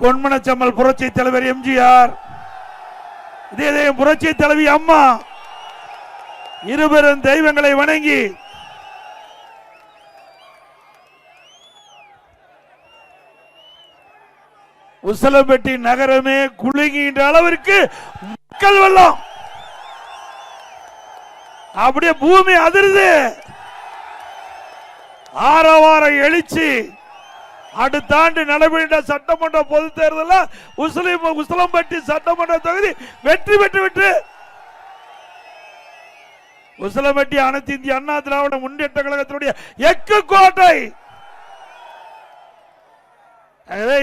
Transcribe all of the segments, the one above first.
பொன்மனச்சம்மல் புரட்சி தலைவர் எம்ஜிஆர். இதே இதயம் புரட்சி தலைவி அம்மா. இருபெரும் தெய்வங்களை வணங்கி. உசலப்பட்டி நகரமே குலுங்கின்ற அளவிற்கு மக்கள் வெள்ளம். அப்படியே பூமி அதிருது. ஆரவார எழுச்சி. அடுத்த ஆண்டு நடைபெற்ற சட்டமன்ற பொது தேர்தலில் உசிலம் உசலம்பட்டி சட்டமன்ற தொகுதி வெற்றி பெற்று விட்டு உசலம்பட்டி அனைத்து இந்திய அண்ணா திராவிட முன்னேற்ற கழகத்தினுடைய எக்கு கோட்டை.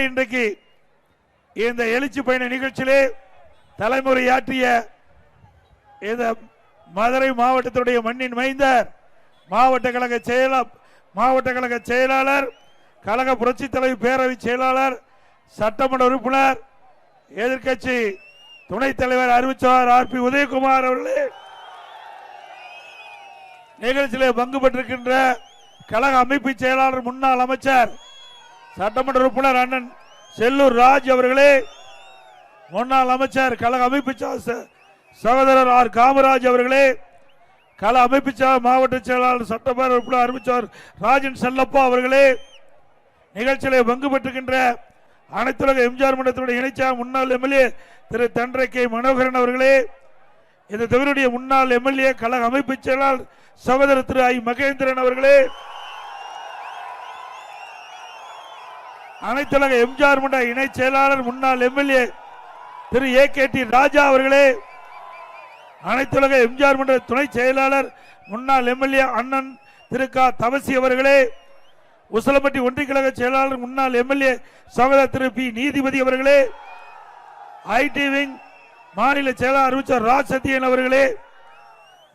இன்றைக்கு இந்த எழுச்சி பயண நிகழ்ச்சியிலே தலைமுறையாற்றிய இந்த மதுரை மாவட்டத்துடைய மண்ணின் மைந்தர் மாவட்ட கழக செயலர் மாவட்ட கழக செயலாளர் கழக புரட்சி தலைவர் பேரவை செயலாளர் சட்டமன்ற உறுப்பினர் எதிர்க்கட்சி துணைத் தலைவர் அறிவிச்சவர் ஆர் பி உதயகுமார் அவர்களே. நிகழ்ச்சியில் பங்கு பெற்றிருக்கின்ற கழக அமைப்பு செயலாளர் முன்னாள் அமைச்சர் சட்டமன்ற உறுப்பினர் அண்ணன் செல்லூர் ராஜ் அவர்களே. முன்னாள் அமைச்சர் கழக அமைப்பு சகோதரர் ஆர் காமராஜ் அவர்களே. கல அமைப்பு மாவட்ட செயலாளர் சட்டமன்ற உறுப்பினர் அறிவிச்சவர் ராஜன் செல்லப்பா அவர்களே. நிகழ்ச்சியிலே பங்கு பெற்றுகின்ற அனைத்துலக எம்ஜிஆர் மன்றத்தினுடைய இணைச்சா முன்னாள் எம்எல்ஏ திரு தன்றை கே மனோகரன் அவர்களே இந்த தொகுதியுடைய முன்னாள் எம்எல்ஏ கழக அமைப்பு செயலாளர் சகோதரர் திரு ஐ மகேந்திரன் அவர்களே அனைத்துலக எம்ஜிஆர் மன்ற இணை செயலாளர் முன்னாள் MLA Thiru A K T Raja அவர்களே அனைத்துலக எம்ஜிஆர் மன்ற துணை செயலாளர் முன்னாள் எம்எல்ஏ அண்ணன் திரு க தவசி அவர்களே உசலம்பட்டி ஒன்றிய கழக செயலாளர் முன்னாள் எம்எல்ஏ சகோதரர் திரு பி. நீதிபதி அவர்களே ஐடி விங் மாநில செயலாளர் அறிவிச்சர் ராஜ் சத்யன் அவர்களே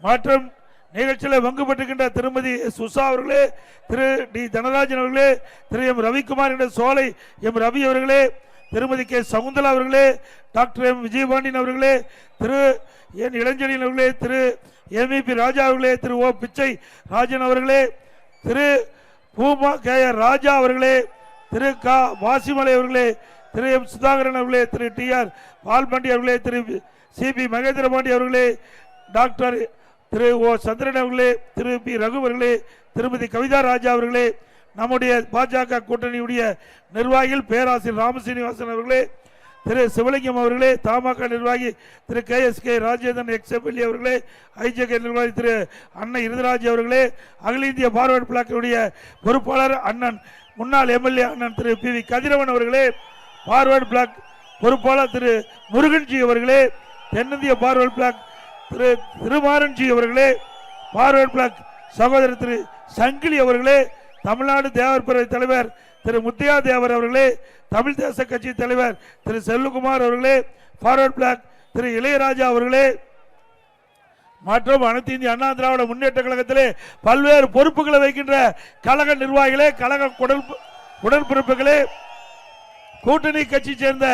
மற்றும் நிகழ்ச்சியில் பங்கு பெற்றுக்கின்ற திருமதி சுஷா அவர்களே திரு. டி. தனராஜன் அவர்களே திரு. எம். ரவிக்குமார் என்ற சோலை எம். ரவி அவர்களே திருமதி கே. சகுந்தலா அவர்களே டாக்டர் எம். விஜயபாண்டியன் அவர்களே திரு. என். இளஞ்செழியன் அவர்களே திரு. எம். பி. ராஜா அவர்களே திரு. ஓ. பிச்சை ராஜன் அவர்களே திரு. பூமா கே ஆர் ராஜா அவர்களே திரு க வாசிமலை அவர்களே திரு எம் சுதாகரன் அவர்களே திரு டி ஆர் பால்பாண்டி அவர்களே திரு சி பி மகேந்திரபாண்டி அவர்களே டாக்டர் திரு ஓ சந்திரன் அவர்களே திரு பி ரகு அவர்களே திருமதி கவிதா ராஜா அவர்களே நம்முடைய பாஜக கூட்டணியுடைய நிர்வாகிகள் பேராசிரியர் ராமசீனிவாசன் அவர்களே திரு சிவலிங்கம் அவர்களே தமாக நிர்வாகி Thiru K S K Rajendran ex MLA அவர்களே ஐஜேகே நிர்வாகி திரு அண்ணன் இருதராஜ் அவர்களே அகில இந்திய பார்வர்டு பிளாக்கினுடைய பொறுப்பாளர் அண்ணன் முன்னாள் எம்எல்ஏ அண்ணன் திரு பி வி கதிரவன் அவர்களே பார்வர்டு பிளாக் பொறுப்பாளர் திரு முருகன்ஜி அவர்களே தென்னிந்திய பார்வர்டு பிளாக் திரு திருமாரன்ஜி அவர்களே பார்வர்ட் பிளாக் சகோதரர் திரு சங்கிலி அவர்களே தமிழ்நாடு தேவர் தலைவர் திரு முத்தியாதேவர் அவர்களே தமிழ் தேச கட்சி தலைவர் திரு செல்லுகுமார் அவர்களே ஃபார்வர்ட் பிளாக் திரு இளையராஜா அவர்களே மற்றும் அனைத்து இந்திய அண்ணா திராவிட முன்னேற்ற கழகத்திலே பல்வேறு பொறுப்புகளை வைக்கின்ற கழக நிர்வாகிகளே கழக குடல் உடன்பிறப்புகளே கூட்டணி கட்சி சேர்ந்த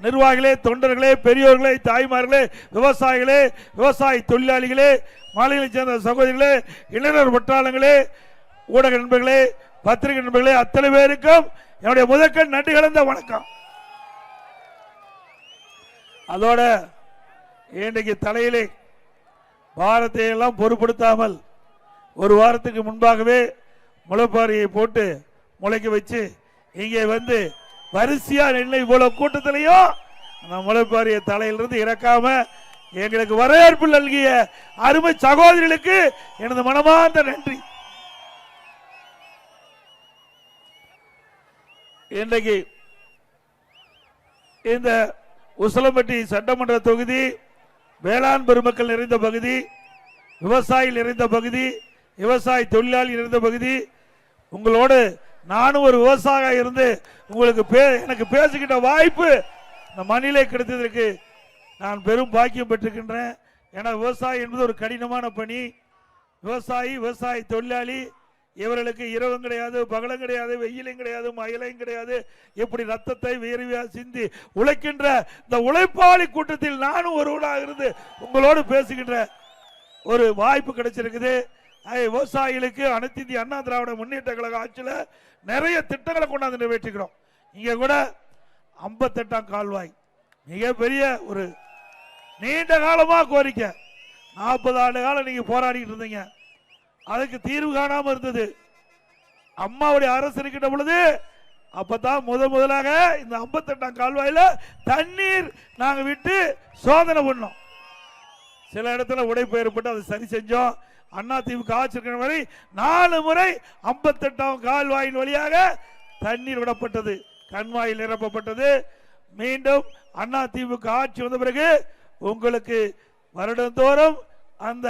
நிர்வாகிகளே தொண்டர்களே பெரியோர்களே தாய்மார்களே விவசாயிகளே விவசாய தொழிலாளிகளே மாநிலத்தை சேர்ந்த சகோதரிகளே இளைஞர் வட்டாளங்களே ஊடக நண்பர்களே பத்திரிகை நண்பர்களே அத்தனை பேருக்கும் என்னுடைய முதற்கண் நன்றி கலந்த வணக்கம். அதோட இன்றைக்கு தலையிலே பாரத்தை எல்லாம் பொருட்படுத்தாமல் ஒரு வாரத்துக்கு முன்பாகவே முளைப்பாரியை போட்டு முளைக்க வச்சு இங்கே வந்து வரிசையா நின்று இவ்வளவு கூட்டத்திலையும் அந்த முளைப்பாரிய தலையிலிருந்து இறக்காம எங்களுக்கு வரவேற்பு நல்கிய அருமை சகோதரிகளுக்கு எனது மனமார்ந்த நன்றி. இன்றைக்கு இந்த உசலம்பட்டி சட்டமன்ற தொகுதி வேளாண் பெருமக்கள் நிறைந்த பகுதி விவசாயிகள் நிறைந்த பகுதி விவசாய தொழிலாளி நிறைந்த பகுதி உங்களோடு நானும் ஒரு விவசாயியாக இருந்து உங்களுக்கு பே எனக்கு பேசிக்கிட்ட வாய்ப்பு இந்த மண்ணிலே கிடைத்ததற்கு நான் பெரும் பாக்கியம் பெற்றிருக்கின்றேன். ஏன்னா விவசாயம் என்பது ஒரு கடினமான பணி. விவசாயி விவசாய தொழிலாளி இவர்களுக்கு இரவும் கிடையாது பகலும் கிடையாது வெயிலும் கிடையாது மயிலையும் கிடையாது. இப்படி ரத்தத்தை வியர்வியா சிந்தி உழைக்கின்ற இந்த உழைப்பாளி கூட்டத்தில் நானும் ஒருவனாக இருந்து உங்களோடு பேசுகின்ற ஒரு வாய்ப்பு கிடைச்சிருக்குது. விவசாயிகளுக்கு அனைத்து இந்திய அண்ணா திராவிட முன்னேற்ற கழக ஆட்சியில் நிறைய திட்டங்களை கொண்டாந்து நிறைவேற்றிக்கிறோம். இங்கே கூட ஐம்பத்தெட்டாம் கால்வாய் மிகப்பெரிய ஒரு நீண்ட காலமாக கோரிக்கை. நாற்பது ஆண்டு காலம் நீங்கள் போராடிட்டு இருந்தீங்க. அதுக்கு தீர்வு காணாம இருந்தது. அம்மாவுடைய அரசு இருக்கின்ற பொழுது அப்பதான் முத முதலாக இந்த 58 கால்வாயில தண்ணீர் நாங்க விட்டு சோதனை பண்ணோம். சில இடத்துல உடைப்பு ஏற்பட்டு அதை சரி செஞ்சோம். அண்ணா திமுக ஆட்சி இருக்கிற வரை நாலு முறை 58ஆம் கால்வாயின் வழியாக தண்ணீர் விடப்பட்டது. கண்வாயில் நிரப்பப்பட்டது. மீண்டும் அண்ணா திமுக ஆட்சி வந்த பிறகு உங்களுக்கு வருடந்தோறும் அந்த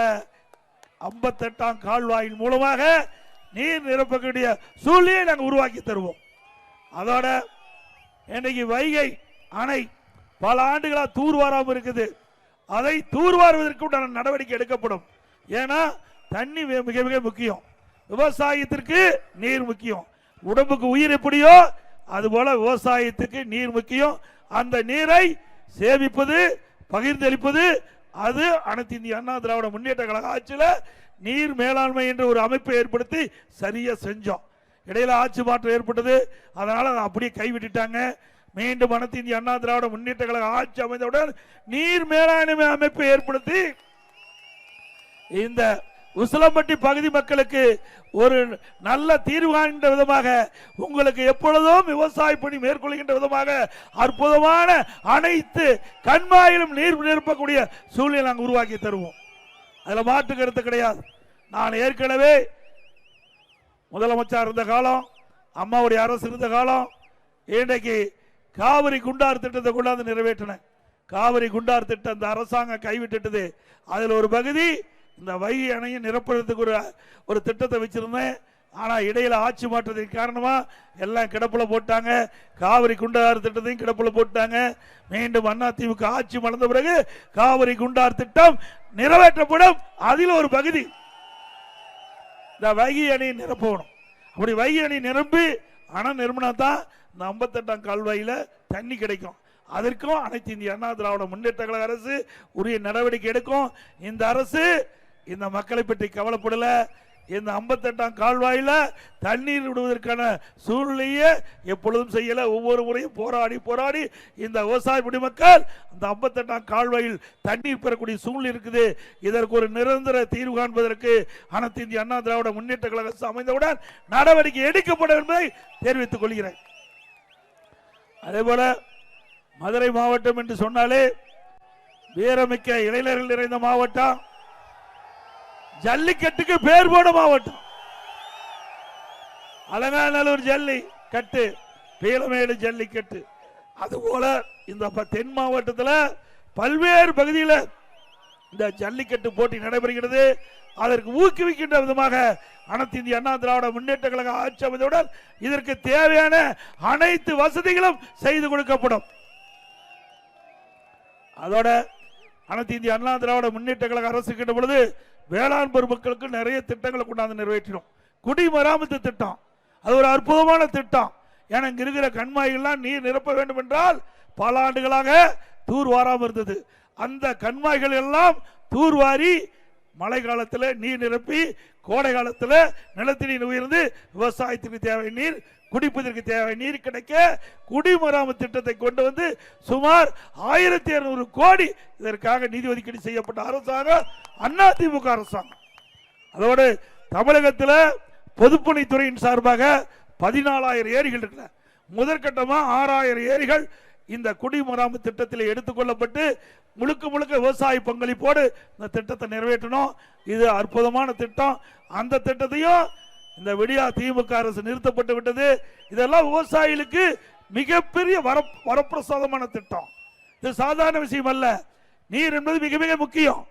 58ஆம் கால்வாயின் மூலமாக நீர் நிரப்பக்கூடிய சூழ்நிலையை நாங்கள் உருவாக்கி தருவோம். அதோட இன்னைக்கு வைகை அணை பல ஆண்டுகளாக தூர்வாராமல் இருக்குது. அதை தூர்வாருவதற்கு உண்டான நடவடிக்கை எடுக்கப்படும். ஏன்னா தண்ணி மிக- மிக மிக முக்கியம். விவசாயத்திற்கு நீர் முக்கியம். உடம்புக்கு உயிர் எப்படியோ அதுபோல விவசாயத்துக்கு நீர் முக்கியம். அந்த நீரை சேமிப்பது பகிர்ந்தளிப்பது அது அனைத்து இந்திய அண்ணா திராவிட முன்னேற்ற கழக ஆட்சியில் நீர் மேலாண்மை என்ற ஒரு அமைப்பை ஏற்படுத்தி சரியாக செஞ்சோம். இடையில ஆட்சி மாற்றம் ஏற்பட்டது. அதனால் அதை அப்படியே கைவிட்டுட்டாங்க. மீண்டும் அனைத்து இந்திய அண்ணா திராவிட முன்னேற்ற கழக ஆட்சி அமைந்தவுடன் நீர் மேலாண்மை அமைப்பை ஏற்படுத்தி இந்த உசிலம்பட்டி பகுதி மக்களுக்கு ஒரு நல்ல தீர்வு காண்கின்ற விதமாக உங்களுக்கு எப்பொழுதும் விவசாய பணி மேற்கொள்கின்ற விதமாக அற்புதமான அனைத்து கண்மாயிலும் நீர் நிரப்பக்கூடிய சூழ்நிலை நாங்கள் உருவாக்கி தருவோம். அதில் மாற்று கருத்து கிடையாது. நான் ஏற்கனவே முதலமைச்சர் இருந்த காலம் அம்மாவுடைய அரசு இருந்த காலம் இன்றைக்கு காவிரி குண்டார் திட்டத்தை கொண்டாந்து நிறைவேற்றினேன். காவிரி குண்டார் திட்டம் அந்த அரசாங்கம் கைவிட்டுட்டது. அதில் ஒரு பகுதி இந்த வைகை அணையை நிரப்புறதுக்கு ஒரு ஒரு திட்டத்தை வச்சுருந்தேன். ஆனால் இடையில் ஆட்சி மாற்றத்தின் காரணமாக எல்லாம் கிடப்பில் போட்டாங்க. காவிரி குண்டார் திட்டத்தையும் கிடப்பில் போட்டாங்க. மீண்டும் அண்ணா ஆட்சி மலர்ந்த பிறகு காவிரி குண்டார் திட்டம் நிறைவேற்றப்படும். அதில் ஒரு பகுதி. இந்த வைகை அணியை நிரப்பணும். அப்படி வைகை அணை நிரம்பி அணை நிரம்பினா தான் இந்த ஐம்பத்தெட்டாம் கால்வாயில் தண்ணி கிடைக்கும். அதற்கும் அனைத்து இந்திய அண்ணா திராவிட முன்னேற்ற கழக அரசு உரிய நடவடிக்கை எடுக்கும். இந்த அரசு இந்த மக்களை பற்றி கவலைப்படல. இந்த ஐம்பத்தெட்டாம் கால்வாயில் தண்ணீர் விடுவதற்கான சூழ்நிலையை எப்பொழுதும் செய்யலை. ஒவ்வொரு முறையும் போராடி போராடி இந்த விவசாய குடிமக்கள் அந்த ஐம்பத்தெட்டாம் கால்வாயில் தண்ணீர் பெறக்கூடிய சூழ்நிலை இருக்குது. இதற்கு ஒரு நிரந்தர தீர்வு காண்பதற்கு அனைத்து இந்திய அண்ணா திராவிட முன்னேற்ற கழக அரசு அமைந்தவுடன் நடவடிக்கை எடுக்கப்படும் என்பதை தெரிவித்துக் கொள்கிறேன். அதே போல மதுரை மாவட்டம் என்று சொன்னாலே வீரமிக்க இளைஞர்கள் நிறைந்த மாவட்டம். ஜல்லிக்கட்டுக்கு பேர் போட மாவட்டம். அலங்காநல்லூர் ஜல்லி கட்டு பீலமேடு ஜல்லிக்கட்டு. அதுபோல இந்த தென் மாவட்டத்தில் பல்வேறு பகுதியில் இந்த ஜல்லிக்கட்டு போட்டி நடைபெறுகிறது. அதற்கு ஊக்குவிக்கின்ற விதமாக அனைத்து இந்திய அண்ணா திராவிட முன்னேற்ற கழக ஆட்சி அமைந்தவுடன் இதற்கு தேவையான அனைத்து வசதிகளும் செய்து கொடுக்கப்படும். அதோட அனைத்து இந்திய அண்ணா திராவிட முன்னேற்ற கழக அரசு இருக்கின்ற பொழுது வேளாண் பெருமக்களுக்கு நிறைய திட்டங்களை கொண்டாந்து நிறைவேற்றினோம். குடிமராமத்து திட்டம் அது ஒரு அற்புதமான திட்டம். ஏன்னா இங்கே இருக்கிற கண்மாய்கள்லாம் நீர் நிரப்ப வேண்டும் என்றால் பல ஆண்டுகளாக தூர் வாராமல் இருந்தது. அந்த கண்மாய்கள் எல்லாம் தூர்வாரி மழை காலத்தில் நீர் நிரப்பி கோடை காலத்தில் நிலத்தடி நீர் உயர்ந்து விவசாயத்திற்கு தேவை நீர் குடிப்பதற்கு தேவை நீர் கிடைக்க குடிமராமத்து திட்டத்தை கொண்டு வந்து சுமார் ஆயிரத்தி இருநூறு கோடி இதற்காக நிதி ஒதுக்கீடு செய்யப்பட்ட அரசாங்கம் அண்ணா திமுக அரசாங்கம். அதோடு தமிழகத்தில் பொதுப்பணித்துறையின் சார்பாக பதினாலாயிரம் ஏரிகள் இருக்குல்ல. முதற்கட்டமாக ஆறாயிரம் ஏரிகள் இந்த குடிமராமத்து திட்டத்தில் எடுத்துக்கொள்ளப்பட்டு முழுக்க முழுக்க விவசாய பங்களிப்போடு இந்த திட்டத்தை நிறைவேற்றணும். இது அற்புதமான திட்டம். அந்த திட்டத்தையும் இந்த விடியா திமுக அரசு நிறுத்தப்பட்டு விட்டது. இதெல்லாம் விவசாயிகளுக்கு மிகப்பெரிய வர வரப்பிரசாதமான திட்டம். இது சாதாரண விஷயம் அல்ல. நீர் என்பது மிக மிக முக்கியம்.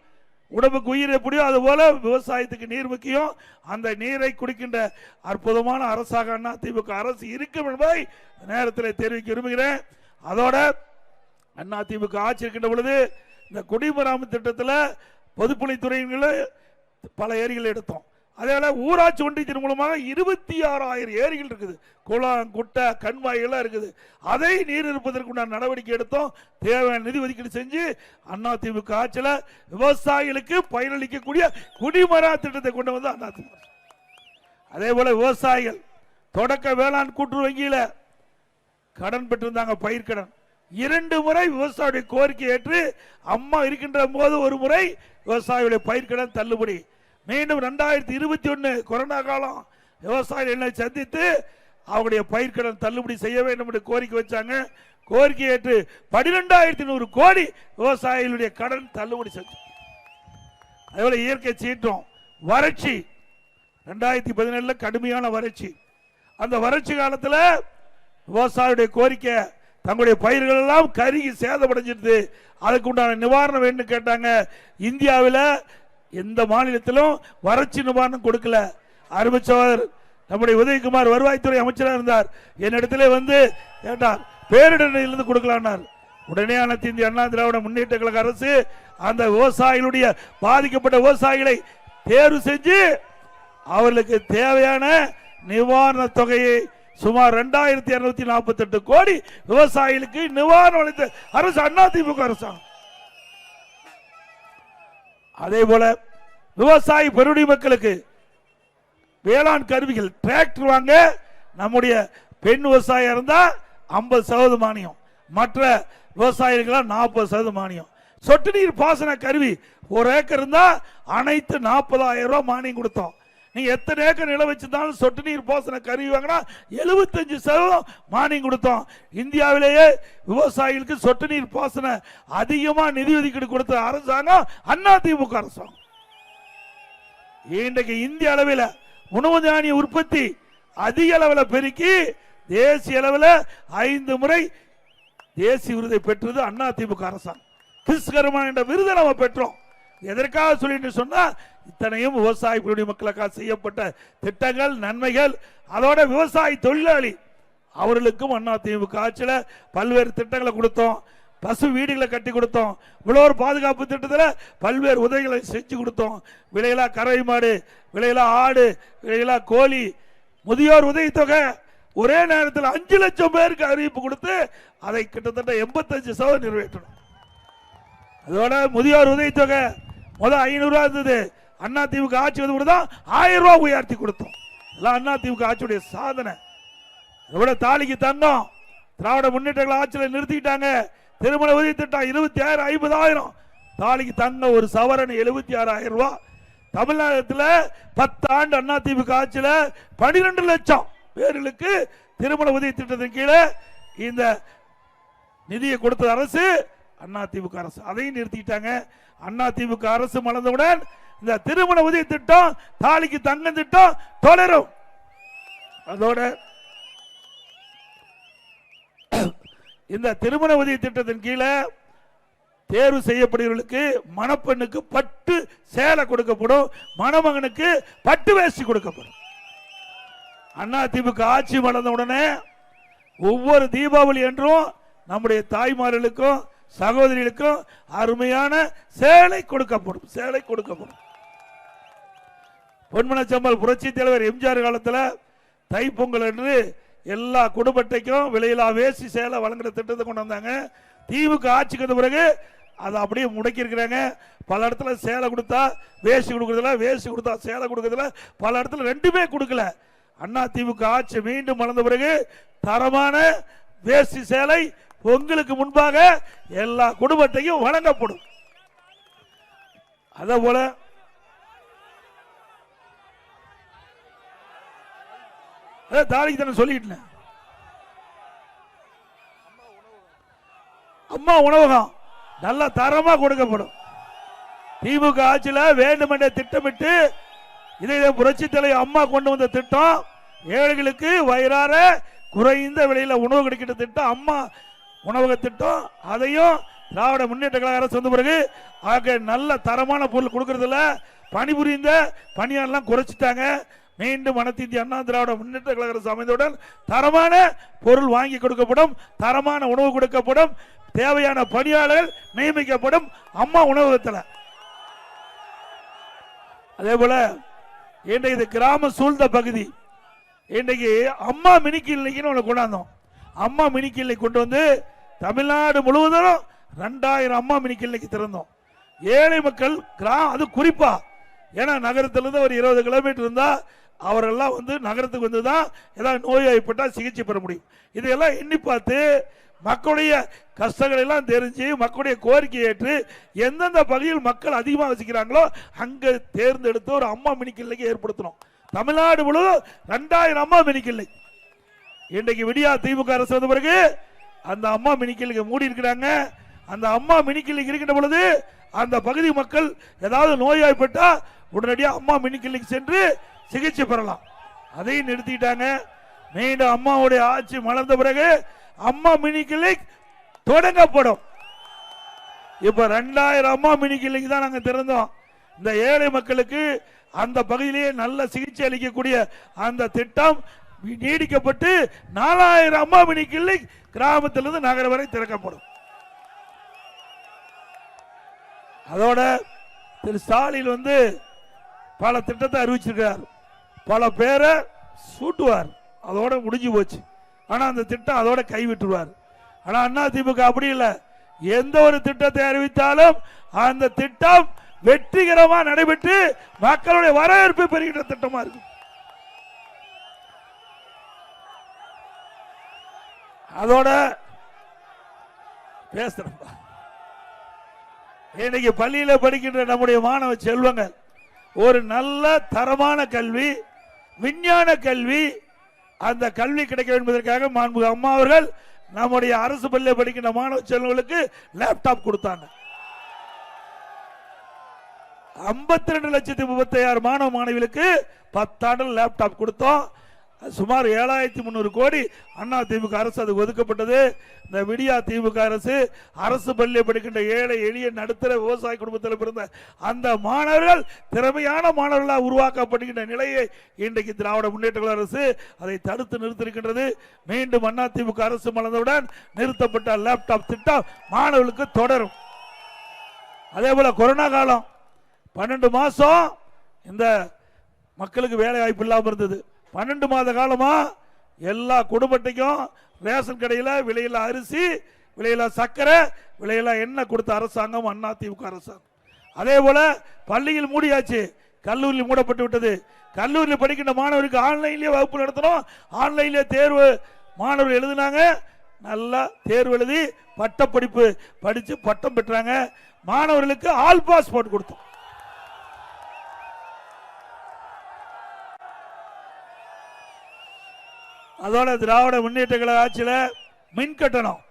உடம்புக்கு உயிர் எப்படியோ அதுபோல விவசாயத்துக்கு நீர் முக்கியம். அந்த நீரை குடிக்கின்ற அற்புதமான அரசாக அண்ணா திமுக அரசு இருக்கும் என்பதை நேரத்தில் தெரிவிக்க விரும்புகிறேன். அதோட அண்ணா திமுக ஆட்சி இருக்கின்ற பொழுது இந்த குடிமராமத்து திட்டத்தில் பொதுப்பணித்துறையில பல ஏரிகள் எடுத்தோம். அதே ஊராட்சி ஒன்றியத்தின் மூலமாக இருபத்தி ஆறாயிரம் ஏரிகள் இருக்குது. குளம் குட்டை கண்வாய்கள்லாம் இருக்குது. அதை நீர் இருப்பதற்குண்டான நடவடிக்கை எடுத்தோம். தேவையான நிதி ஒதுக்கீடு செஞ்சு அண்ணா ஆட்சியில் விவசாயிகளுக்கு பயனளிக்கக்கூடிய குடிமரா திட்டத்தை கொண்டு வந்து அண்ணா அதே போல விவசாயிகள் தொடக்க வேளாண் கூட்டுறவு வங்கியில் கடன் பெற்றிருந்தாங்க பயிர்க்கடன் இரண்டு முறை விவசாயியுடைய கோரிக்கை ஏற்று அம்மா இருக்கின்ற போது ஒரு முறை விவசாயியுடைய பயிர்க்கடன் தள்ளுபடி. மீண்டும் ரெண்டாயிரத்தி இருபத்தி ஒன்னு கொரோனா காலம் விவசாயிகள் சந்தித்து அவருடைய பயிர்க்கடன் தள்ளுபடி செய்ய வேண்டும் என்று கோரிக்கை வச்சாங்க. கோரிக்கை ஏற்று பனிரெண்டாயிரத்தி நூறு கோடி விவசாயிகளுடைய கடன் தள்ளுபடி செஞ்சு அதேபோல் இயற்கை சீற்றம் வறட்சி ரெண்டாயிரத்தி பதினேழுல கடுமையான வறட்சி. அந்த வறட்சி காலத்தில் விவசாயியுடைய கோரிக்கை தங்களுடைய பயிர்கள் எல்லாம் கருகி சேதமடைஞ்சிருது. அதுக்கு உண்டான நிவாரணம் வேணும்னு கேட்டாங்க. இந்தியாவில் எந்த மாநிலத்திலும் வறட்சி நிவாரணம் கொடுக்கல. அறிவிச்சவர் நம்முடைய உதயகுமார் வருவாய்த்துறை அமைச்சராக இருந்தார். என்னிடத்திலே வந்து கேட்டார் பேரிடரிலிருந்து கொடுக்கலான்னார். உடனே அனைத்து இந்திய அண்ணா திராவிட முன்னேற்ற கழக அரசு அந்த விவசாயிகளுடைய பாதிக்கப்பட்ட விவசாயிகளை தேர்வு செஞ்சு அவர்களுக்கு தேவையான நிவாரண தொகையை சுமார் ரெண்டாயிரத்தி இருநூத்தி நாற்பத்தி எட்டு கோடி விவசாயிகளுக்கு நிவாரணம் அளித்த அரசு அண்ணா திமுக அரசாங்கம். அதே போல விவசாயி பெருடி மக்களுக்கு வேளாண் கருவிகள் டிராக்டர் வாங்க நம்முடைய பெண் விவசாயம் இருந்தால் ஐம்பது சதவீதம் மானியம். மற்ற விவசாயிகளாக நாற்பது சதவீதம் மானியம். சொட்டு நீர் பாசன கருவி ஒரு ஏக்கர் இருந்தால் அனைத்து நாற்பதாயிரம் ரூபா மானியம் கொடுத்தோம். நீ எத்தனை ஏக்கர் நிலம் வச்சிருந்தாலும் சொட்டு நீர் பாசன கருவி வாங்கினா எழுபத்தஞ்சு சதவீதம் மானியம் கொடுத்தோம். இந்தியாவிலேயே விவசாயிகளுக்கு சொட்டு நீர் பாசன அதிகமா நிதி ஒதுக்கீடு கொடுத்த அரசாங்கம் அண்ணா திமுக அரசாங்கம். இன்றைக்கு இந்திய அளவில் உணவு தானிய உற்பத்தி அதிக அளவில் பெருக்கி தேசிய அளவில் ஐந்து முறை தேசிய விருதை பெற்றது அண்ணா திமுக அரசாங்கம். கிறிஸ்கரமா என்ற விருதை நம்ம பெற்றோம். எதற்காக சொல்லிட்டு சொன்னா இத்தனையும் விவசாய மக்களுக்காக செய்யப்பட்ட திட்டங்கள் நன்மைகள் அதோட விவசாய தொழிலாளி. அவர்களுக்கும் அண்ணா திமுக ஆட்சியில் பல்வேறு திட்டங்களை கொடுத்தோம். பசு வீடுகளை கட்டி கொடுத்தோம். உழவர் பாதுகாப்பு திட்டத்தில் பல்வேறு உதவிகளை செஞ்சு கொடுத்தோம். விலையிலா கறவை மாடு விலையிலா ஆடு விலையிலா கோழி முதியோர் உதவித்தொகை. ஒரே நேரத்தில் அஞ்சு லட்சம் பேருக்கு அறிவிப்பு கொடுத்து அதை கிட்டத்தட்ட எண்பத்தஞ்சு சதவீதம் நிறைவேற்றணும். அதோட முதியோர் உதவித்தொகை முதல் ஐநூறுரூவா இருந்தது. அண்ணா திமுக ஆட்சி வந்து கூட தான் ஆயிரம் ரூபாய் உயர்த்தி கொடுத்தோம். எல்லாம் அண்ணா திமுக ஆட்சியுடைய சாதனை. எவ்வளோ தாலிக்கு தந்தோம். திராவிட முன்னேற்றங்கள் ஆட்சியில் நிறுத்திக்கிட்டாங்க. திருமண உதவி திட்டம் இருபத்தி ஆயிரம் ஐம்பதாயிரம். தாலிக்கு தங்கம் ஒரு சவரன் எழுபத்தி ஆறாயிரம் ரூபாய். தமிழ்நாட்டில் பத்து ஆண்டு அண்ணா திமுக ஆட்சியில் பனிரெண்டு லட்சம் பேர்களுக்கு திருமண உதவி திட்டத்தின் கீழே இந்த நிதியை கொடுத்த அரசு அண்ணா திமுக அரசு. அதையும் நிறுத்திட்டாங்க அண்ணா திமுக அரசு மலர்ந்தவுடன் இந்த திருமண உதவி திட்டம் தாலிக்கு தங்கம் திட்டம் தொடரும். அதோட இந்த திருமண உதவி திட்டத்தின் கீழே தேர்வு செய்யப்படுகிறவர்களுக்கு மணப்பெண்ணுக்கு பட்டு சேலை கொடுக்கப்படும் மணமகனுக்கு பட்டு வேஷ்டி கொடுக்கப்படும். அண்ணா திமுக ஆட்சி மலர்ந்த உடனே ஒவ்வொரு தீபாவளி என்றும் நம்முடைய தாய்மார்களுக்கும் சகோதரிகளுக்கும் அருமையான சேலை கொடுக்கப்படும் சேலை கொடுக்கப்படும். பொன்மனச்சம்பல் புரட்சி தலைவர் எம்ஜிஆர் காலத்தில் தைப்பொங்கல் என்று எல்லா குடும்பத்தைக்கும் விலையில்லா வேசி சேலை வழங்குற திட்டத்தை கொண்டு வந்தாங்க. தீவுக்கு ஆட்சிக்கு வந்த பிறகு அதை அப்படியே முடக்கியிருக்கிறாங்க. பல இடத்துல சேலை கொடுத்தா வேஷ்டி கொடுக்குறதுல வேஷ்டி கொடுத்தா சேலை கொடுக்கறதுல பல இடத்துல ரெண்டுமே கொடுக்கல. அண்ணா திமுக ஆட்சி மீண்டும் வளர்ந்த பிறகு தரமான வேஷ்டி சேலை பொங்கலுக்கு முன்பாக எல்லா குடும்பத்தையும் வழங்கப்படும். அதே போல தாலிக்கு தானே சொல்லிட்டேன் அம்மா உணவகம். நல்ல தரமா கொடுக்கப்படும். திமுக ஆட்சியில் வேண்டுமென்ற திட்டமிட்டு இதை இதை புரட்சி தலைவர் அம்மா கொண்டு வந்த திட்டம் ஏழைகளுக்கு வயிறார குறைந்த விலையில் உணவு கிடைக்கிற திட்டம் அம்மா உணவக திட்டம் அதையும் திராவிட முன்னேற்ற கழக அரசு வந்த பிறகு ஆக நல்ல தரமான பொருள் கொடுக்கறதுல பணிபுரிந்த பணியாளர்லாம் குறைச்சிட்டாங்க. மீண்டும் அனைத்திந்திய அண்ணா திராவிட முன்னேற்ற கழக அரசு அமைந்தவுடன் தரமான பொருள் வாங்கி கொடுக்கப்படும் தரமான உணவு கொடுக்கப்படும் தேவையான பணியாளர்கள் நியமிக்கப்படும் அம்மா உணவகத்தில் அதே போல இன்றைக்கு இது கிராம சூழ்ந்த பகுதி. இன்றைக்கு அம்மா மினி கிளினிக்னு ஒன்று கொண்டாந்தோம். அம்மா மினி கிளினிக் கொண்டு வந்து தமிழ்நாடு முழுவதும் ரெண்டாயிரம் அம்மா மினி கிளினிக் திறந்தோம். ஏழை மக்கள் கிராமம் அது குறிப்பா. ஏன்னா நகரத்திலிருந்து ஒரு இருபது கிலோமீட்டர் இருந்தால் அவரெல்லாம் வந்து நகரத்துக்கு வந்து தான் ஏதாவது நோய்வாய்ப்பட்டால் சிகிச்சை பெற முடியும். இதையெல்லாம் எண்ணி பார்த்து மக்களுடைய கஷ்டங்களெல்லாம் தெரிஞ்சு மக்களுடைய கோரிக்கை ஏற்று எந்தெந்த பகுதியில் மக்கள் அதிகமாக வசிக்கிறாங்களோ அங்கே தேர்ந்தெடுத்து ஒரு அம்மா மினிக்கிள்ளைக்கு ஏற்படுத்தணும். தமிழ்நாடு முழுவதும் ரெண்டாயிரம் அம்மா மினிக்கிள்ளை. இன்றைக்கு விடியா திமுக அரசு வந்த பிறகு அந்த அம்மா மினிக்கிள்ளைக்கு மூடி இருக்கிறாங்க. அந்த அம்மா மினிக்கிள்ளைக்கு இருக்கின்ற பொழுது அந்த பகுதி மக்கள் ஏதாவது நோய்வாய்ப்பட்டால் உடனடியாக அம்மா மினிக்கிள்ளைக்கு சென்று சிகிச்சை பெறலாம். அதையும் நிறுத்திட்டாங்க. மீண்டும் அம்மாவுடைய ஆட்சி மலர்ந்த பிறகு அம்மா மினி கிளினிக் தொடங்கப்படும். இப்ப ரெண்டாயிரம் அம்மா மினி கிளினிக் தான் நாங்க திறந்தோம். இந்த ஏழை மக்களுக்கு அந்த பகுதியிலேயே நல்ல சிகிச்சை அளிக்கக்கூடிய அந்த திட்டம் நீடிக்கப்பட்டு நாலாயிரம் அம்மா மினி கிளினிக் கிராமத்திலிருந்து நகரம் வரை திறக்கப்படும். அதோட திரு ஸ்டாலின் வந்து பல திட்டத்தை அறிவிச்சிருக்கிறார். பல பேரை சூட்டுவார். அதோட முடிஞ்சு போச்சு. ஆனால் அந்த திட்டம் அதோட கைவிட்டுருவார். ஆனால் அண்ணா திமுக அப்படி இல்லை. எந்த ஒரு திட்டத்தை அறிவித்தாலும் அந்த திட்டம் வெற்றிகரமா நடைபெற்று மக்களுடைய வரவேற்பு பெறுகின்ற திட்டமா இருக்கும். அதோட பேசுறேன்பா இன்னைக்கு பள்ளியில படிக்கின்ற நம்முடைய மாணவ செல்வங்கள் ஒரு நல்ல தரமான கல்வி விஞ்ஞான கல்வி அந்த கல்வி கிடைக்க என்பதற்காக மாண்புக அம்மா அவர்கள் நம்முடைய அரசு பள்ளியில் படிக்கின்ற மாணவ செல்வங்களுக்கு லேப்டாப் கொடுத்தாங்க. ஐம்பத்தி ரெண்டு லட்சத்தி முப்பத்தி ஆறு மாணவ மாணவிகளுக்கு பத்தாண்டு லேப்டாப் கொடுத்தோம். சுமார் ஏழாயிரத்தி முந்நூறு கோடி அண்ணா திமுக அரசு அது ஒதுக்கப்பட்டது. இந்த விடியா திமுக அரசு அரசு பள்ளியை படிக்கின்ற ஏழை எளிய நடுத்தர விவசாய குடும்பத்தில் பிறந்த அந்த மாணவர்கள் திறமையான மாணவர்களாக உருவாக்கப்படுகின்ற நிலையை இன்றைக்கு திராவிட முன்னேற்ற அரசு அதை தடுத்து நிறுத்திருக்கின்றது மீண்டும் அண்ணா திமுக அரசு மலர்ந்தவுடன் நிறுத்தப்பட்ட லேப்டாப் திட்டம் மாணவர்களுக்கு தொடரும். அதே போல கொரோனா காலம். பன்னெண்டு மாதம் இந்த மக்களுக்கு வேலை வாய்ப்பு இல்லாமல் இருந்தது. பன்னெண்டு மாத காலமா எல்லா குடும்பத்தையும் ரேஷன் கடையில் விலையில் அரிசி விலையில் சர்க்கரை விலையில் எண்ணெய் கொடுத்த அரசாங்கம் அண்ணா திமுக அரசாங்கம். அதே போல் பள்ளியில் மூடியாச்சு கல்லூரியில் மூடப்பட்டு விட்டது. கல்லூரியில் படிக்கின்ற மாணவருக்கு ஆன்லைன்லேயே வகுப்பு நடத்தணும். ஆன்லைன்லேயே தேர்வு மாணவர்கள் எழுதினாங்க. நல்லா தேர்வு எழுதி பட்டப்படிப்பு படித்து பட்டம் பெற்றாங்க. மாணவர்களுக்கு ஆல் பாஸ் போட்டு கொடுத்தோம். அதோட திராவிட முன்னேற்ற கழக ஆட்சியில் மின் கட்டணம்.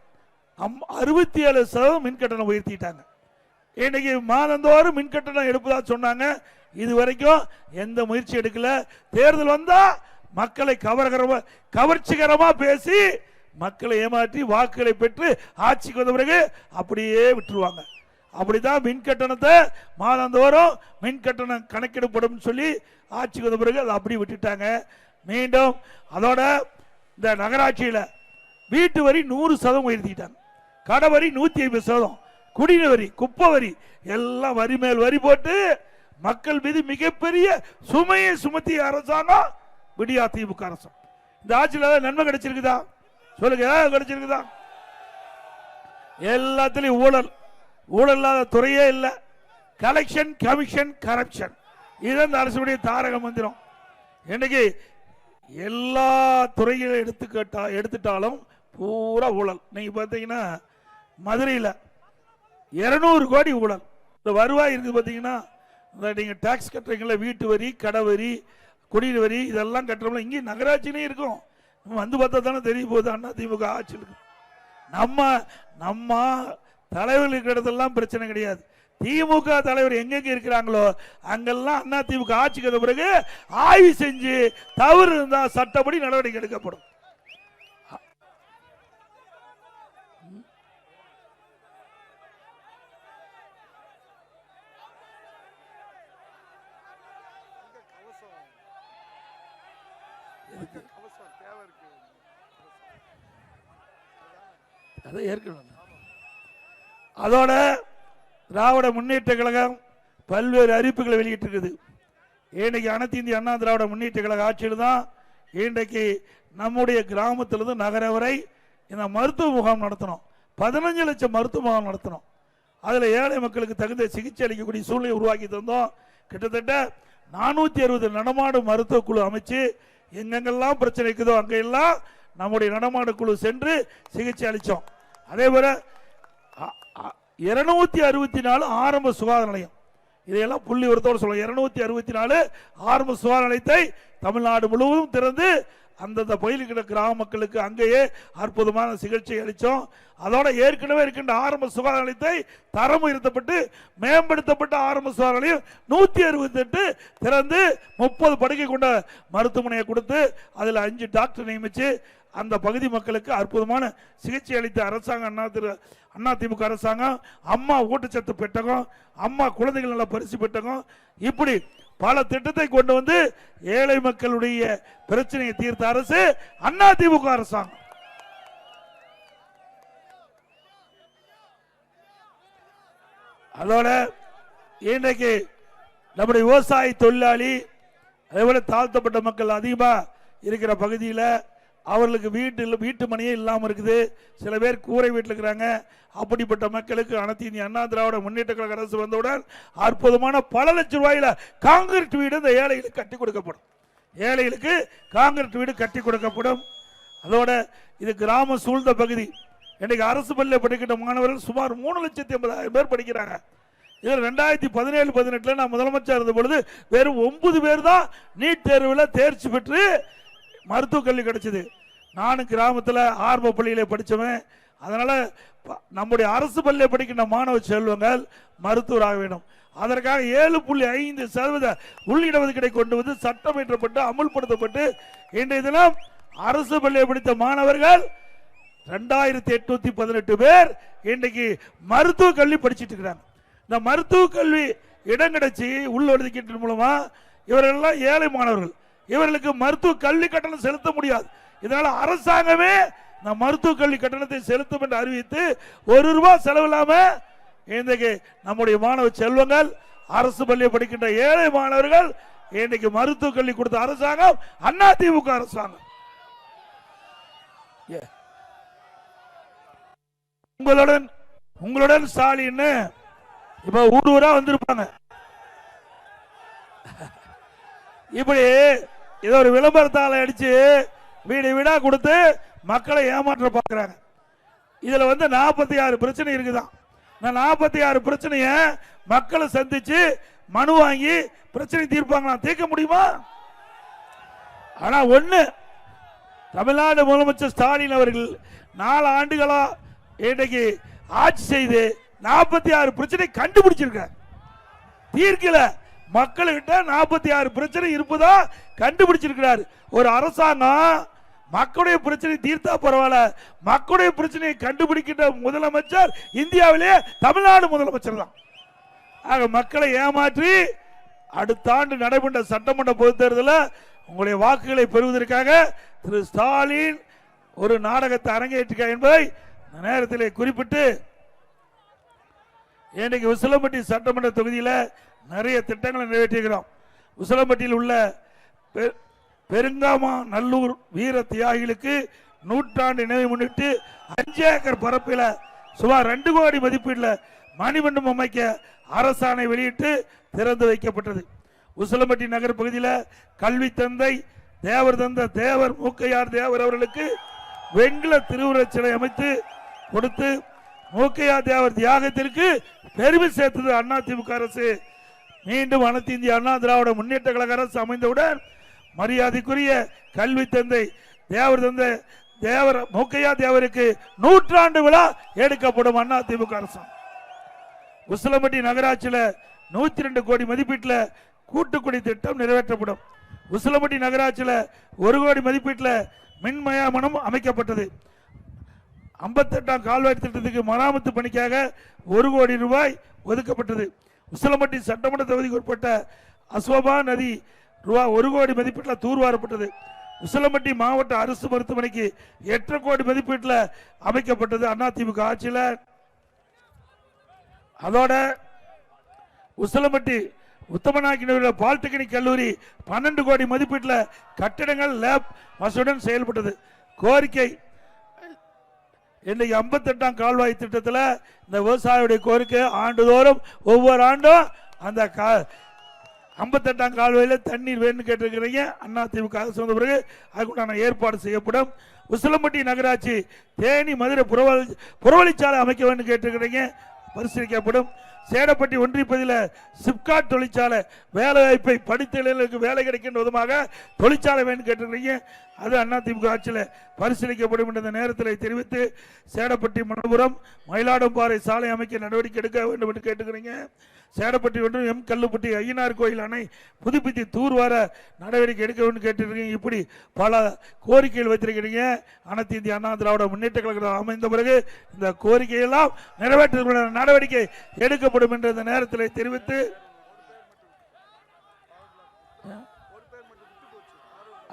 அம் அறுபத்தி ஏழு சதவீதம் மின் கட்டணம் உயர்த்திட்டாங்க. இன்னைக்கு மாதந்தோறும் மின் கட்டணம் எடுப்பதா சொன்னாங்க. இது வரைக்கும் எந்த முயற்சி எடுக்கல. தேர்தல் வந்தா மக்களை கவர்கரமாக கவர்ச்சிகரமா பேசி மக்களை ஏமாற்றி வாக்குகளை பெற்று ஆட்சிக்கு வந்த பிறகு அப்படியே விட்டுருவாங்க. அப்படிதான் மின் கட்டணத்தை மாதந்தோறும் மின் கட்டணம் கணக்கெடுப்படும் சொல்லி ஆட்சிக்கு வந்த பிறகு அதை அப்படி விட்டுட்டாங்க. மீண்டும் அதோட இந்த நகராட்சியில் வீட்டு வரி நூறு சதம் உயர்த்திட்டாங்க. கடை வரி நூற்றி ஐம்பது சதம் குடிநீர் வரி குப்பை வரி எல்லாம் வரி மேல் வரி போட்டு மக்கள் மீது மிகப்பெரிய சுமையை சுமத்திய அரசாங்கம் விடியா திமுக அரசாங்கம் இந்த ஆட்சியில் ஏதாவது நன்மை கிடைச்சிருக்குதா? சொல்லுங்க ஏதாவது கிடைச்சிருக்குதா? எல்லாத்துலேயும் ஊழல். ஊழல் இல்லாத துறையே இல்லை. கலெக்ஷன் கமிஷன் கரப்ஷன் இது இந்த அரசுடைய தாரக மந்திரம். இன்னைக்கு எல்லா துறைகளை கேட்டா எடுத்துட்டாலும் பூரா ஊழல். நீங்க பார்த்தீங்கன்னா மதுரையில் இருநூறு கோடி ஊழல். இந்த வருவாய் இருக்குது பார்த்தீங்கன்னா இந்த நீங்கள் டேக்ஸ் கட்டுறீங்களா வீட்டு வரி கடை வரி குடிநீர் வரி இதெல்லாம் கட்டுறோம்ல. இங்கே நகராட்சினே இருக்கும். நம்ம வந்து பார்த்தா தானே தெரிய போகுது அண்ணா திமுக ஆட்சி இருக்கு. நம்ம நம்ம தலைவர்கள் இருக்கிற இடத்துலலாம் பிரச்சனை கிடையாது. திமுக தலைவர் எங்கெங்க இருக்கிறாங்களோ அங்கெல்லாம் அண்ணா திமுக ஆட்சிக்கு வந்த பிறகு ஆய்வு செஞ்சு தவறு இருந்தா சட்டப்படி நடவடிக்கை எடுக்கப்படும். அதை ஏற்கனவே அதோட திராவிட முன்னேற்ற கழகம் பல்வேறு அறிவிப்புகளை வெளியிட்டிருக்குது. இன்றைக்கு அனைத்து இந்திய அண்ணா திராவிட முன்னேற்ற கழக ஆட்சியில் தான் இன்றைக்கு நம்முடைய கிராமத்திலிருந்து நகர வரை இந்த மருத்துவ முகாம் நடத்தணும். பதினஞ்சு லட்சம் மருத்துவ முகாம் நடத்தணும். அதில் ஏழை மக்களுக்கு தகுந்த சிகிச்சை அளிக்கக்கூடிய சூழ்நிலை உருவாக்கி தந்தோம். கிட்டத்தட்ட நானூற்றி அறுபது நடமாடு மருத்துவ குழு அமைச்சு எங்கெங்கெல்லாம் பிரச்சனை இருக்குதோ அங்கெல்லாம் நம்முடைய நடமாடு குழு சென்று சிகிச்சை அளித்தோம் அதே போல இருநூத்தி அறுபத்தி நாலு ஆரம்ப சுகாதார நிலையம். இதையெல்லாம் புள்ளி ஒருத்தோடு சொல்ல இருநூத்தி அறுபத்தி நாலு ஆரம்ப சுகாதார நிலையத்தை தமிழ்நாடு முழுவதும் திறந்து அந்தந்த பகுதியில் கிராம மக்களுக்கு அங்கேயே அற்புதமான சிகிச்சை அளித்தோம். அதோட ஏற்கனவே இருக்கின்ற ஆரம்ப சுகாதார நிலையத்தை தரம் உயர்த்தப்பட்டு மேம்படுத்தப்பட்ட ஆரம்ப சுகாதார நிலையம் நூற்றி அறுபத்தெட்டு திறந்து முப்பது படுக்கை கொண்ட மருத்துவமனையை கொடுத்து அதில் அஞ்சு டாக்டர் நியமித்து அந்த பகுதி மக்களுக்கு அற்புதமான சிகிச்சை அளித்த அரசாங்கம் அண்ணா திரு அண்ணா திமுக அரசாங்கம் அம்மா ஊட்டச்சத்து பெட்டகம் அம்மா குழந்தைகள் நல்ல பரிசு பெட்டகம் இப்படி பல திட்டத்தை கொண்டு வந்து ஏழை மக்களுடைய பிரச்சனையை தீர்த்த அரசு அண்ணா திமுக அரசாங்கம். அதோட இன்றைக்கு நம்முடைய விவசாய தொழிலாளி அதே போல தாழ்த்தப்பட்ட மக்கள் அதிகமாக இருக்கிற பகுதியில் அவர்களுக்கு வீட்டில் வீட்டு மணியே இல்லாமல் இருக்குது. சில பேர் கூரை வீட்டில் இருக்கிறாங்க அப்படிப்பட்ட மக்களுக்கு அனைத்து இந்திய அண்ணா திராவிட முன்னேற்ற கழக அரசு வந்தவுடன் அற்புதமான பல லட்சம் ரூபாயில காங்கிரீட் வீடு இந்த ஏழைகளுக்கு கட்டி கொடுக்கப்படும். ஏழைகளுக்கு காங்கிரீட் வீடு கட்டி கொடுக்கப்படும். அதோட இது கிராம சூழ்ந்த பகுதி. இன்றைக்கு அரசு பள்ளியில் படிக்கின்ற மாணவர்கள் சுமார் மூணு லட்சத்தி ஐம்பதாயிரம் பேர் படிக்கிறாங்க. இதில் ரெண்டாயிரத்தி பதினேழு பதினெட்டில் நான் முதலமைச்சர் இருந்த பொழுது வெறும் ஒன்பது பேர் தான் நீட் தேர்வில் தேர்ச்சி பெற்று மருத்துவக் கல்வி கிடைச்சிது. நானும் கிராமத்தில் ஆரம்ப பள்ளியில் படித்தவன் அதனால் நம்முடைய அரசு பள்ளியில் படிக்கின்ற மாணவ செல்வங்கள் மருத்துவராக வேண்டும். அதற்காக ஏழு புள்ளி ஐந்து சதவீத உள்ளிடஒதுக்கீடை கொண்டு வந்து சட்டம் இயற்றப்பட்டு அமுல்படுத்தப்பட்டு இன்றைய தினம் அரசு பள்ளியை படித்த மாணவர்கள் ரெண்டாயிரத்தி எட்நூத்தி பதினெட்டு பேர் இன்றைக்கு மருத்துவ கல்வி படிச்சுட்டு இருக்கிறாங்க. இந்த மருத்துவ கல்வி இடம் கிடைச்சி உள்ள ஒதுக்கீட்டின் மூலமா இவரெல்லாம் ஏழை மாணவர்கள். இவர்களுக்கு மருத்துவ கல்வி கட்டணம் செலுத்த முடியாது. இதனால அரசாங்கமே இந்த மருத்துவ கல்வி கட்டணத்தை செலுத்தும் என்று அறிவித்து ஒரு ரூபாய் செலவில்லாம இன்றைக்கு நம்முடைய மாணவ செல்வங்கள் அரசு பள்ளியை படிக்கின்ற ஏழை மாணவர்கள் இன்றைக்கு மருத்துவ கல்வி கொடுத்த அரசாங்கம் அண்ணா திமுக அரசாங்கம். உங்களுடன் உங்களுடன் ஸ்டாலின் இப்ப ஊர் ஊரா வந்திருப்பாங்க. இப்படி ஏதோ ஒரு விளம்பரத்தால் அடிச்சு வீடு வீடா கொடுத்து மக்களை ஏமாற்ற பார்க்குறாங்க. இதுல வந்து நாற்பத்தி ஆறு பிரச்சனை இருக்குதான். இந்த நாற்பத்தி ஆறு பிரச்சனைய மக்களை சந்திச்சு மனு வாங்கி பிரச்சனை தீர்ப்பாங்களா? தீர்க்க முடியுமா? ஆனா ஒண்ணு தமிழ்நாடு முதலமைச்சர் ஸ்டாலின் அவர்கள் நாலு ஆண்டுகளா இன்றைக்கு ஆட்சி செய்து நாற்பத்தி ஆறு பிரச்சனை கண்டுபிடிச்சிருக்க தீர்க்கல. மக்கள்கிட்ட நாற்பத்தி ஆறு பிரச்சனை இருப்பதா கண்டுபிடிச்சிருக்கிறார். ஒரு அரசாங்கம் மக்களுடைய பிரச்சனை தீர்த்தா பரவாயில்ல. மக்களுடைய பிரச்சனையை கண்டுபிடிக்கின்ற முதலமைச்சர் இந்தியாவிலே தமிழ்நாடு முதலமைச்சர் தான். ஆக மக்களை ஏமாற்றி அடுத்த ஆண்டு நடைபெற்ற சட்டமன்ற பொதுத் தேர்தலில் உங்களுடைய வாக்குகளை பெறுவதற்காக திரு ஸ்டாலின் ஒரு நாடகத்தை அரங்கேற்றிருக்கார் என்பதை இந்த நேரத்திலே குறிப்பிட்டு இன்றைக்கு விசிலம்பட்டி சட்டமன்ற தொகுதியில் நிறைய திட்டங்களை நிறைவேற்றியிருக்கிறோம். உசிலம்பட்டியில் உள்ள பெ- பெருங்காமா நல்லூர் வீர தியாகிகளுக்கு நூற்றாண்டு நினைவு முன்னிட்டு அஞ்சு ஏக்கர் பரப்பில் சுமார் ரெண்டு கோடி மதிப்பீட்டில் மணிமண்டபம் அமைக்க அரசாணை வெளியிட்டு திறந்து வைக்கப்பட்டது. உசிலம்பட்டி நகர் பகுதியில் கல்வி தந்தை தேவர் தந்த தேவர் மூக்கையார் தேவர் அவர்களுக்கு வெண்கல திருவுருவச் சிலை அமைத்து கொடுத்து மூக்கையார் தேவர் தியாகத்திற்கு பெருமை சேர்த்தது அண்ணா அரசு. மீண்டும் அனைத்து இந்திய அண்ணா திராவிட முன்னேற்ற கழக அரசு அமைந்தவுடன் மரியாதைக்குரிய கல்வி தந்தை தேவர் தந்தை தேவர் மூக்கையா தேவருக்கு நூற்றாண்டு விழா எடுக்கப்படும் அண்ணா திமுக அரசு உசிலம்பட்டி நகராட்சியில் நூற்றி ரெண்டு கோடி மதிப்பீட்டில் கூட்டுக்குடி திட்டம் நிறைவேற்றப்படும். உசிலம்பட்டி நகராட்சியில் ஒரு கோடி மதிப்பீட்டில் மின்மயாமனம் அமைக்கப்பட்டது. ஐம்பத்தெட்டாம் கால்வாய் திட்டத்துக்கு மராமத்து பணிக்காக ஒரு கோடி ரூபாய் ஒதுக்கப்பட்டது. உசிலம்பட்டி சட்டமன்ற தொகுதிக்கு உட்பட்ட அசோபா நதி ரூபா ஒரு கோடி மதிப்பீட்டில் தூர்வாரப்பட்டது உசிலம்பட்டி மாவட்ட அரசு மருத்துவமனைக்கு எட்டரை கோடி மதிப்பீட்டில் அமைக்கப்பட்டது அதிமுக ஆட்சியில். அதோட உசிலம்பட்டி உத்தமநாயக்கினுடைய பாலிடெக்னிக் கல்லூரி பன்னெண்டு கோடி மதிப்பீட்டில் கட்டிடங்கள் லேப் வசதியுடன் செயல்பட்டது. கோரிக்கை இன்னைக்கு ஐம்பத்தெட்டாம் கால்வாய் திட்டத்தில் இந்த விவசாயியுடைய கோரிக்கை ஆண்டுதோறும் ஒவ்வொரு ஆண்டும் அந்த கா ஐம்பத்தெட்டாம் கால்வாயில் தண்ணீர் வேணும்னு கேட்டிருக்கிறீங்க. அண்ணா திமுக சொன்ன பிறகு அதுக்குண்டான ஏற்பாடு செய்யப்படும். உசிலம்பட்டி நகராட்சி தேனி மதுரை புறவழி புறவழிச்சாலை அமைக்க வேண்டும் கேட்டிருக்கிறீங்க. பரிசீலிக்கப்படும். சேடப்பட்டி ஒன்றியப்பதில் சிப்காட் தொழிற்சாலை வேலை வாய்ப்பை படித்த இளைஞர்களுக்கு வேலை கிடைக்கின்ற விதமாக தொழிற்சாலை வேணும் கேட்டிருக்கிறீங்க. அது அதிமுக ஆட்சியில் பரிசீலிக்கப்படும் என்ற நேரத்தில் தெரிவித்து சேடப்பட்டி மணபுரம் மயிலாடும்பாறை சாலை அமைக்க நடவடிக்கை எடுக்க வேண்டும் என்று கேட்டுக்கிறீங்க. சேடப்பட்டி ஒன்றும் எம். கல்லுப்பட்டி ஐயனார் கோயில் அணை புதுப்பித்து தூர்வார நடவடிக்கை எடுக்க வேண்டும் கேட்டிருக்கீங்க இப்படி பல கோரிக்கைகள் வைத்திருக்கிறீங்க. அனைத்து இந்திய அண்ணா திராவிட முன்னேற்ற கழகம் அமைந்த பிறகு இந்த கோரிக்கையெல்லாம் நிறைவேற்ற நடவடிக்கை எடுக்க எடுக்கப்படும் என்ற இந்த நேரத்தில் தெரிவித்து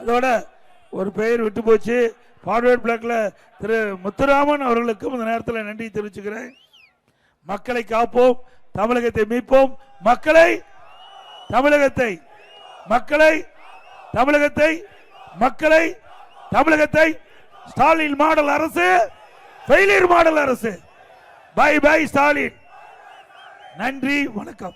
அதோட ஒரு பெயர் விட்டு போச்சு. ஃபார்வர்ட் பிளாக்ல திரு முத்துராமன் அவர்களுக்கும் இந்த நேரத்தில் நன்றி தெரிவிச்சுக்கிறேன். மக்களை காப்போம் தமிழகத்தை மீட்போம். மக்களை தமிழகத்தை மக்களை தமிழகத்தை மக்களை தமிழகத்தை. ஸ்டாலின் மாடல் அரசு ஃபெயிலியர் மாடல் அரசு. பை பை ஸ்டாலின் நன்றி வணக்கம்.